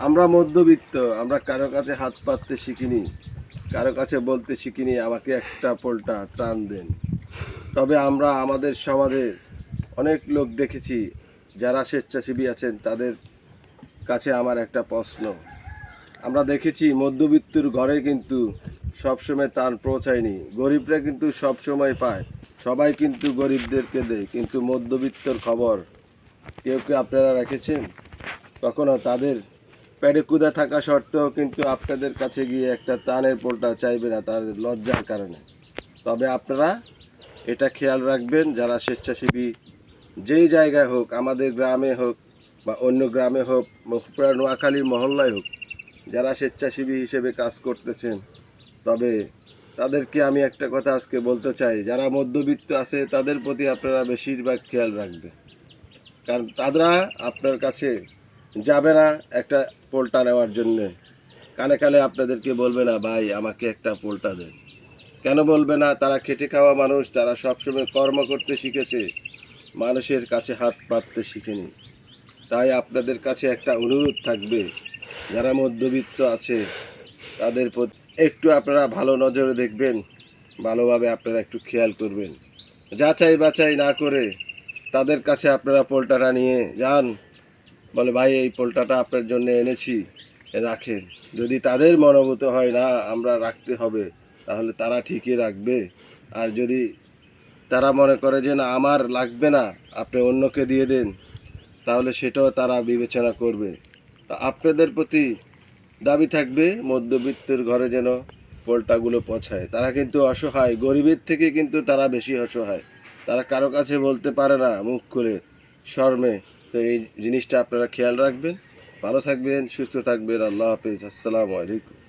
আমরা মধ্যবিত্ত, আমরা কারও কাছে হাত পাততে শিখিনি, কারও কাছে বলতে শিখিনি, আমাকে একটা পোলটা ত্রাণ দেন। তবে আমরা আমাদের সমাজের অনেক লোক দেখেছি, যারা স্বেচ্ছাসেবী আছেন, তাদের কাছে আমার একটা প্রশ্ন। আমরা দেখেছি, মধ্যবিত্তর ঘরে কিন্তু সবসময় তান পৌঁছায়নি। গরিবরা কিন্তু সবসময় পায়। সবাই কিন্তু গরিবদেরকে দেয়। কিন্তু মধ্যবিত্তর খবর কেউ কেউ আপনারা রেখেছেন? কখনো তাদের পেটে কুদা থাকা সত্ত্বেও কিন্তু আপনাদের কাছে গিয়ে একটা তানের পোলটা চাইবে না তাদের লজ্জার কারণে। তবে আপনারা এটা খেয়াল রাখবেন, যারা স্বেচ্ছাসেবী, যেই জায়গায় হোক, আমাদের গ্রামে হোক বা অন্য গ্রামে হোক পুরা নোয়াখালীর মহল্লায় হোক, যারা স্বেচ্ছাসেবী হিসেবে কাজ করতেছেন, তবে তাদেরকে আমি একটা কথা আজকে বলতে চাই, যারা মধ্যবিত্ত আছে, তাদের প্রতি আপনারা বেশিরভাগ খেয়াল রাখবেন। কারণ তারা আপনার কাছে যাবে না একটা পোলটা নেওয়ার জন্যে। কানে কানে আপনাদেরকে বলবে না, ভাই, আমাকে একটা পোলটা দেন। কেন বলবে না? তারা খেটে খাওয়া মানুষ, তারা সবসময় কর্ম করতে শিখেছে। মানুষের কাছে হাত পাততে শিখেনি। তাই আপনাদের কাছে একটা অনুরোধ থাকবে। যারা মধ্যবিত্ত আছে, তাদের প্রতি একটু আপনারা ভালো নজরে দেখবেন। ভালোভাবে আপনারা একটু খেয়াল করবেন। যাচাই বাছাই না করে তাদের কাছে আপনারা পোলটাটা নিয়ে যান। বলে, ভাই, এই পোলটাটা আপনার জন্য এনেছি, রাখেন। যদি তাদের মনোভূত হয়, না, আমরা রাখতে হবে, তাহলে তারা ঠিকই রাখবে। আর যদি তারা মনে করে যে, না, আমার লাগবে না, আপনি অন্যকে দিয়ে দেন, তাহলে সেটাও তারা বিবেচনা করবে। আপনাদের প্রতি দাবি থাকবে, মধ্যবিত্তের ঘরে যেন পোলটাগুলো পৌঁছায় তারা কিন্তু অসহায়, গরিবের থেকে কিন্তু তারা বেশি অসহায়। তারা কারও কাছে বলতে পারে না মুখ করে শর্মে। তো এই জিনিসটা আপনারা খেয়াল রাখবেন। ভালো থাকবেন সুস্থ থাকবেন। আল্লাহ হাফিজ। আসসালামু আলাইকুম।